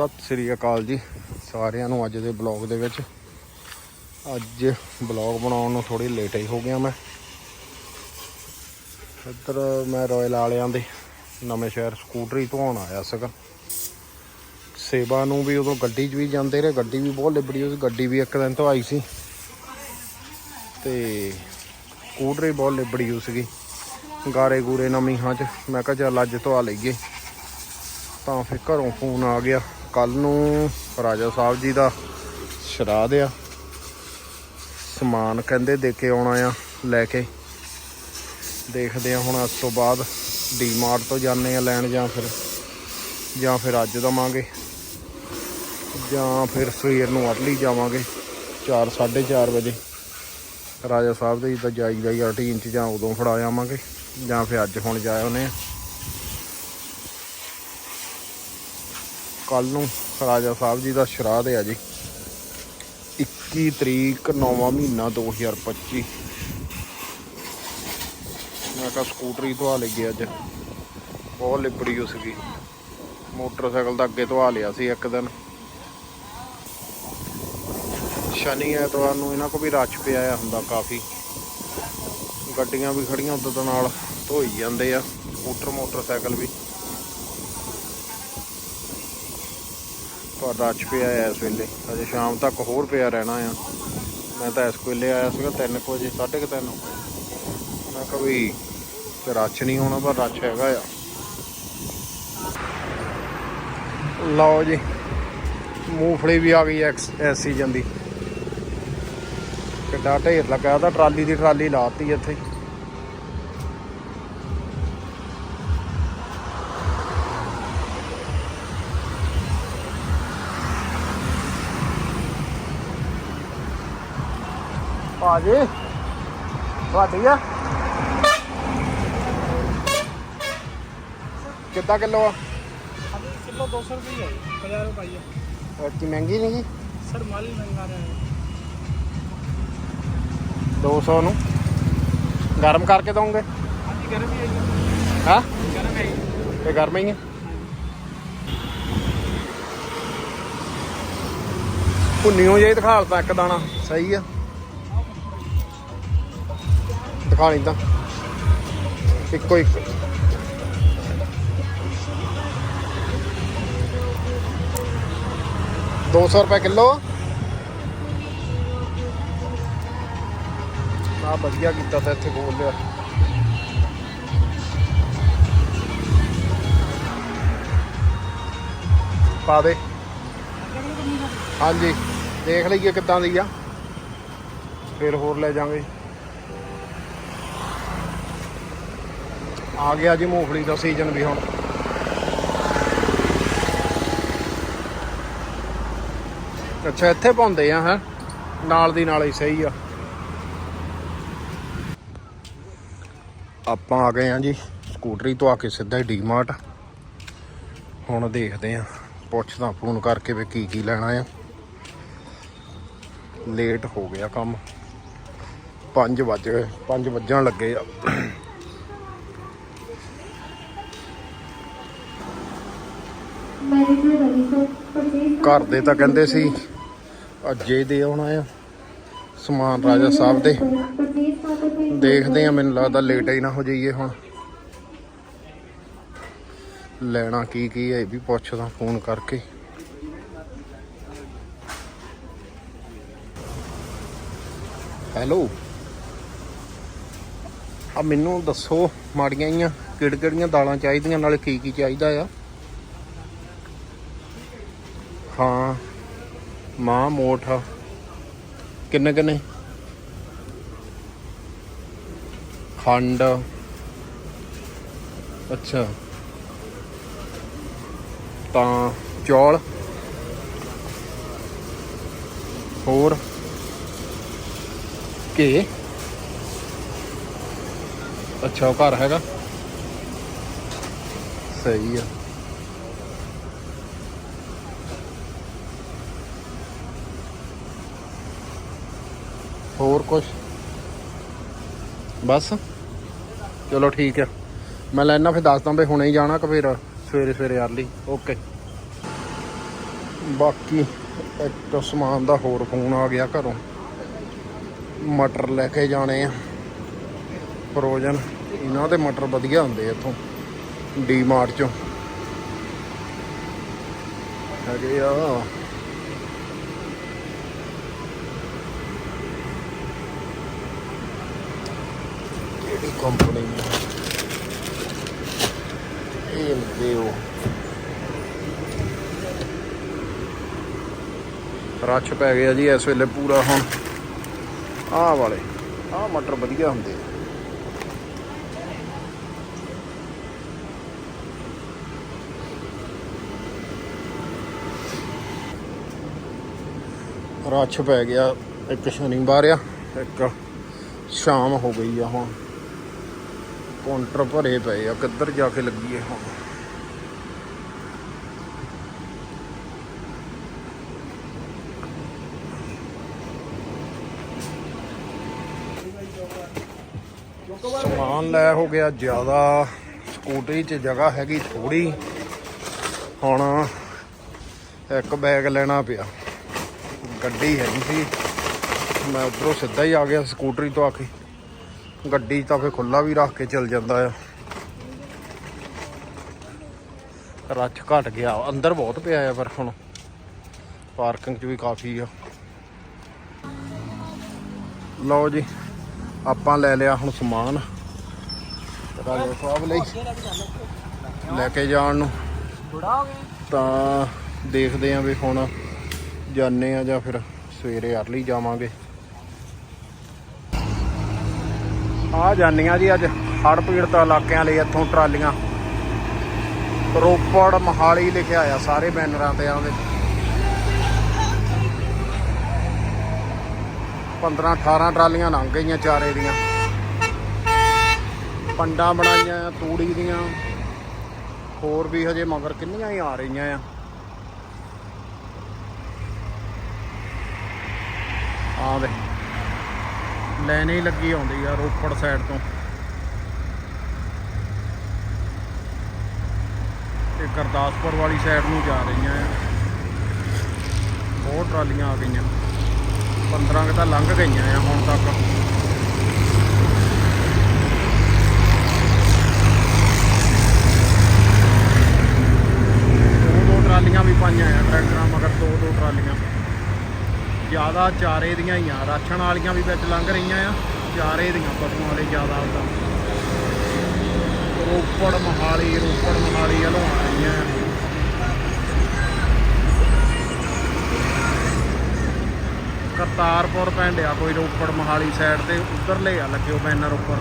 ਸਤਿ ਸ੍ਰੀ ਅਕਾਲ ਜੀ ਸਾਰਿਆਂ ਨੂੰ ਅੱਜ ਦੇ ਬਲੌਗ ਦੇ ਵਿੱਚ। ਅੱਜ ਬਲੌਗ ਬਣਾਉਣ ਨੂੰ ਥੋੜੀ ਲੇਟ ਹੀ ਹੋ ਗਿਆ ਮੈਂ। ਇੱਧਰ ਮੈਂ ਰਾਇਲ ਵਾਲਿਆਂ ਦੇ ਨਵੇਂ ਸ਼ਹਿਰ ਸਕੂਟਰੀ ਧਵਾਉਣ ਆਇਆ ਸੀਗਾ। ਸੇਵਾ ਨੂੰ ਵੀ ਉਦੋਂ ਗੱਡੀ 'ਚ ਵੀ ਜਾਂਦੇ ਰਹੇ, ਗੱਡੀ ਵੀ ਬਹੁਤ ਲਿਬੜੀ ਹੋਈ ਸੀ, ਗੱਡੀ ਵੀ ਇੱਕ ਦਿਨ ਧਵਾਈ ਸੀ। ਤੇ ਸਕੂਟਰੀ ਬਹੁਤ ਲਿਬੜੀ ਹੋਈ ਸੀਗੀ, ਗਾਰੇ ਗੂਰੇ ਨਵੀਂ ਹਾਂ ਚ। ਮੈਂ ਕਿਹਾ ਚੱਲ ਅੱਜ ਧਵਾ ਲਈਏ। ਤਾਂ ਫਿਰ ਘਰੋਂ ਫੋਨ ਆ ਗਿਆ। ਕੱਲ ਨੂੰ ਰਾਜਾ ਸਾਹਿਬ ਜੀ ਦਾ ਸ਼ਰਾਧ ਆ। ਸਮਾਨ ਕਹਿੰਦੇ ਦੇ ਕੇ ਆਉਣਾ ਆ ਲੈ ਕੇ। ਦੇਖਦੇ ਆ ਹੁਣ ਉਸ ਤੋਂ ਬਾਅਦ ਡੀਮਾਰਟ ਤੋਂ ਜਾਂਦੇ ਆ ਲੈਣ ਜਾਂ ਫਿਰ ਜਾਂ ਫਿਰ ਅੱਜ ਦਵਾਂਗੇ। ਜਾਂ ਫਿਰ ਸਵੇਰ ਨੂੰ ਅਰਲੀ ਜਾਵਾਂਗੇ 4 4:30 ਵਜੇ। ਰਾਜਾ ਸਾਹਿਬ ਦੇ ਜਿੱਦਾਂ ਜਾਈਦਾ ਹੀ ਰੂਟੀਨ ਚ ਜਾਂ ਉਦੋਂ ਫੜਾ ਆਵਾਂਗੇ ਜਾਂ ਫਿਰ ਅੱਜ ਹੁਣ ਜਾ ਆਉਨੇ ਕੱਲ ਨੂੰ ਰਾਜਾ ਸਾਹਿਬ ਜੀ ਦਾ ਸ਼ਰਾਧ ਹੈ ਜੀ। 21 ਤਰੀਕ 9ਵਾਂ ਮਹੀਨਾ 2025 ਮੈਂ ਕਿਹਾ ਸਕੂਟਰੀ ਧਵਾ ਲਈ ਅੱਜ। ਬਹੁਤ ਲਿਬੜੀ ਹੋ ਸੀਗੀ। ਮੋਟਰਸਾਈਕਲ ਦਾ ਅੱਗੇ ਧਵਾ ਲਿਆ ਸੀ ਇੱਕ ਦਿਨ। ਸ਼ਨੀ ਐਤਵਾਰ ਨੂੰ ਇਹਨਾਂ ਕੋ ਵੀ ਰਸ਼ ਪਿਆ ਆ ਹੁੰਦਾ ਕਾਫੀ। ਗੱਡੀਆਂ ਵੀ ਖੜੀਆਂ ਉਦੋਂ ਨਾਲ, ਧੋਈ ਜਾਂਦੇ ਆ। ਸਕੂਟਰ, ਮੋਟਰਸਾਈਕਲ ਵੀ। ਪਰ ਰਸ਼ ਪਿਆ ਆ ਇਸ ਵੇਲੇ। ਅਜੇ ਸ਼ਾਮ ਤੱਕ ਹੋਰ ਪਿਆ ਰਹਿਣਾ ਆ। ਮੈਂ ਤਾਂ ਇਸ ਵੇਲੇ ਆਇਆ ਸੀਗਾ 3 ਵਜੇ 3:30 ਮੈਂ ਕਿਹਾ ਵੀ ਤੇ ਰਸ਼ ਨਹੀਂ ਹੋਣਾ, ਪਰ ਰਸ਼ ਹੈਗਾ ਆ। ਲਓ ਜੀ, ਮੂੰਗਫਲੀ ਵੀ ਆ ਗਈ ਐਕਸ ਇਸ ਸੀਜ਼ਨ ਦੀ। ਕਿੱਡਾ ਢੇਰ ਲੱਗਾ ਤਾਂ ਟਰਾਲੀ ਦੀ ਟਰਾਲੀ ਲਾਤੀ ਇੱਥੇ। ਭਾਜੀ ਤੁਹਾਡੀ ਆ ਕਿੱਦਾਂ ਕਿਲੋ ਆ अभी किलो दो सौ रुपये ही है हजार रुपये है ਐਤੀ ਮਹਿੰਗੀ ਨਹੀਂ ਗੀ सर माल ही महंगा रहा है 200 ਨੂੰ ਗਰਮ ਕਰਕੇ ਦਵਾਂਗੇ हाँ जी गर्म ही है ਹਾਂ गर्म है ही। ਇਹ ਗਰਮ ਹੀ ਹੈ ਭੁੰਨੀਓ ਜੇ ਦਿਖਾਲਤਾ ਇੱਕ ਦਾਣਾ ਸਹੀ ਆ ਦਿਖਾ ਲਈ ਇੱਕੋ ਇੱਕ ਦੋ ਸੌ ਰੁਪਏ ਕਿਲੋ। ਆ ਵਧੀਆ ਕੀਤਾ ਤਾਂ ਇੱਥੇ ਖੋਲ ਲਿਆ। ਪਾ ਦੇ। ਹਾਂਜੀ, ਦੇਖ ਲਈਏ ਕਿੱਦਾਂ ਦੀ ਆ। ਫਿਰ ਹੋਰ ਲੈ ਜਾਾਂਗੇ ਆ ਗਿਆ ਜੀ ਮੂੰਗਫਲੀ ਦਾ ਸੀਜ਼ਨ ਵੀ ਹੁਣ। ਅੱਛਾ, ਇੱਥੇ ਪਾਉਂਦੇ ਆ, ਹੈ? ਨਾਲ ਦੀ ਨਾਲ ਹੀ ਸਹੀ ਆ। ਆਪਾਂ ਆ ਗਏ ਆ ਜੀ ਸਕੂਟਰੀ ਤੋਂ ਆ ਕੇ ਸਿੱਧਾ ਹੀ ਡੀਮਾਰਟ। ਹੁਣ ਦੇਖਦੇ ਆ, ਪੁੱਛਦਾ ਫੋਨ ਕਰਕੇ ਵੀ ਕੀ ਕੀ ਲੈਣਾ ਆ। ਲੇਟ ਹੋ ਗਿਆ ਕੰਮ। 5 ਵੱਜ ਗਏ 5 ਵੱਜਣ ਲੱਗੇ ਆ। ਘਰ ਦੇ ਤਾਂ ਕਹਿੰਦੇ ਸੀ, ਅੱਜੇ ਦੇ ਆਉਣਾ ਆ, ਸਮਾਨ ਰਾਜਾ ਸਾਹਿਬ ਦੇ। ਦੇਖਦੇ ਆ, ਮੈਨੂੰ ਲੱਗਦਾ ਲੇਟ ਹੀ ਨਾ ਹੋ ਜਾਈਏ ਹੁਣ। ਲੈਣਾ ਕੀ ਕੀ ਹੈ ਇਹ ਵੀ ਪੁੱਛਦਾ ਫੋਨ ਕਰਕੇ। ਹੈਲੋ। ਆ ਮੈਨੂੰ ਦੱਸੋ, ਮਾੜੀਆਂ ਜੀਆਂ ਕਿਹੜ ਕਿਹੜੀਆਂ ਦਾਲਾਂ ਚਾਹੀਦੀਆਂ, ਨਾਲੇ ਕੀ ਕੀ ਚਾਹੀਦਾ ਆ? ਹਾਂ ਮਾਂ ਮੋਠ ਕਿੰਨੇ ਕਿੰਨੇ? ਖੰਡ। ਅੱਛਾ। ਤਾਂ ਚੌਲ। ਹੋਰ? ਕੇ ਅੱਛਾ, ਉਹ ਘਰ ਹੈਗਾ। ਸਹੀ ਆ। ਹੋਰ ਕੁਝ ਬਸ। ਚਲੋ ਠੀਕ ਆ। ਮੈਂ ਲੈਣਾ ਫਿਰ ਦੱਸਦਾ ਵੀ ਹੁਣੇ ਹੀ ਜਾਣਾ ਕਿ ਫਿਰ ਸਵੇਰੇ ਸਵੇਰੇ ਅਰਲੀ ਓਕੇ ਬਾਕੀ ਇੱਕ ਸਮਾਨ ਦਾ ਹੋਰ ਫੋਨ ਆ ਗਿਆ ਘਰੋਂ। ਮਟਰ ਲੈ ਕੇ ਜਾਣੇ ਆ। ਫਰੋਜ਼ਨ ਇਹਨਾਂ ਦੇ ਮਟਰ ਵਧੀਆ ਹੁੰਦੇ ਆ ਇੱਥੋਂ। ਡੀ ਮਾਰਟ ਚੋਂ। ਹੈਗੇ ਆ। ਕਿਹੜੀ ਕੰਪਨੀ ਇਹ ਲਿਓ ਰੱਛ ਪੈ ਗਿਆ ਜੀ ਇਸ ਵੇਲੇ ਪੂਰਾ ਹੁਣ। ਆਹ ਵਾਲੇ, ਆਹ ਮਟਰ ਵਧੀਆ ਹੁੰਦੇ ਆ। ਰੱਛ ਪੈ ਗਿਆ ਇੱਕ ਸ਼ਨੀਵਾਰ ਆ, ਇੱਕ ਸ਼ਾਮ ਹੋ ਗਈ ਆ ਹੁਣ। ਕਾਊਂਟਰ ਭਰੇ ਪਏ ਆ, ਕਿੱਧਰ ਜਾ ਕੇ ਲੱਗੀਏ ਹੁਣ? ਸਮਾਨ ਲੈ ਹੋ ਗਿਆ ਜ਼ਿਆਦਾ, ਸਕੂਟਰੀ 'ਚ ਜਗ੍ਹਾ ਹੈਗੀ ਥੋੜੀ ਹੁਣ ਇੱਕ ਬੈਗ ਲੈਣਾ ਪਿਆ। ਗੱਡੀ ਹੈਗੀ ਸੀ। ਮੈਂ ਉਧਰੋਂ ਸਿੱਧਾ ਹੀ ਆ ਗਿਆ ਸਕੂਟਰੀ ਤੋਂ ਆ ਕੇ। ਗੱਡੀ ਤਾਂ ਫੇ ਖੁੱਲਾ ਵੀ ਰੱਖ ਕੇ ਚੱਲ ਜਾਂਦਾ ਆ। ਰੱਛ ਘਟ ਗਿਆ। ਅੰਦਰ ਬਹੁਤ ਪਿਆ ਆ ਪਰ ਹੁਣ ਪਾਰਕਿੰਗ 'ਚ ਵੀ ਕਾਫੀ ਆ। ਲਓ ਜੀ, ਆਪਾਂ ਲੈ ਲਿਆ ਹੁਣ ਸਮਾਨ। ਰਾਜੇ ਸਾਹਿਬ ਲਈ ਲੈ ਕੇ ਜਾਣ ਨੂੰ। ਤਾਂ ਦੇਖਦੇ ਆਂ ਵੀ ਹੁਣ ਜਾਣੇ ਆ ਜਾਂ ਫਿਰ ਸਵੇਰੇ ਅਰਲੀ ਜਾਵਾਂਗੇ। ਆ ਜਾਨੀਆਂ ਜੀ ਅੱਜ ਹੜ੍ਹ ਪੀੜਤ ਇਲਾਕਿਆਂ ਲਈ ਇੱਥੋਂ ਟਰਾਲੀਆਂ। ਰੋਪੜ, ਮਹਾਲੀ ਲਿਖਿਆ ਆ ਸਾਰੇ ਬੈਨਰਾਂ ਤੇ ਆਉਂਦੇ 15 18 ਟਰਾਲੀਆਂ ਲੰਘ ਗਈਆਂ ਚਾਰੇ ਦੀਆਂ। ਪੰਡਾਂ ਬਣਾਈਆਂ ਆ ਤੂੜੀ ਦੀਆਂ। ਹੋਰ ਵੀ ਹਜੇ ਮਗਰ ਕਿੰਨੀਆਂ ਹੀ ਆ ਰਹੀਆਂ ਆ। ਆ ਲੈਣੇ ਹੀ ਲੱਗੀ ਆਉਂਦੀ ਆ ਰੋਪੜ ਸਾਈਡ ਤੋਂ। ਤੇ ਗੁਰਦਾਸਪੁਰ ਵਾਲੀ ਸਾਈਡ ਨੂੰ ਜਾ ਰਹੀਆਂ ਆ। ਬਹੁਤ ਟਰਾਲੀਆਂ ਆ ਗਈਆਂ। 15 ਕੁ ਤਾਂ ਲੰਘ ਗਈਆਂ ਆ ਹੁਣ ਤੱਕ। ਦੋ ਦੋ ਟਰਾਲੀਆਂ ਵੀ ਪਾਈਆਂ ਆ, ਟਰੈਕਟਰਾਂ ਮਗਰ ਦੋ ਦੋ ਟਰਾਲੀਆਂ। ਜ਼ਿਆਦਾ ਚਾਰੇ ਦੀਆਂ ਹੀ ਆ। ਰਾਸ਼ਨ ਵਾਲੀਆਂ ਵੀ ਵਿੱਚ ਲੰਘ ਰਹੀਆਂ ਆ। ਚਾਰੇ ਦੀਆਂ ਪਸ਼ੂਆਂ ਵਾਲੇ ਜ਼ਿਆਦਾ ਹੁੰਦਾ ਰੋਪੜ ਮਹਾਲੀ ਰੋਪੜ ਮਹਾਲੀ ਵੱਲੋਂ ਆ ਰਹੀਆਂ ਆ। ਕਰਤਾਰਪੁਰ ਪਿੰਡ ਆ, ਕੋਈ ਰੋਪੜ ਮਹਾਲੀ ਸਾਈਡ ਤੇ। ਉਧਰਲੇ ਆ, ਲੱਗੇ ਉਹ ਬੈਨਰ ਉੱਪਰ।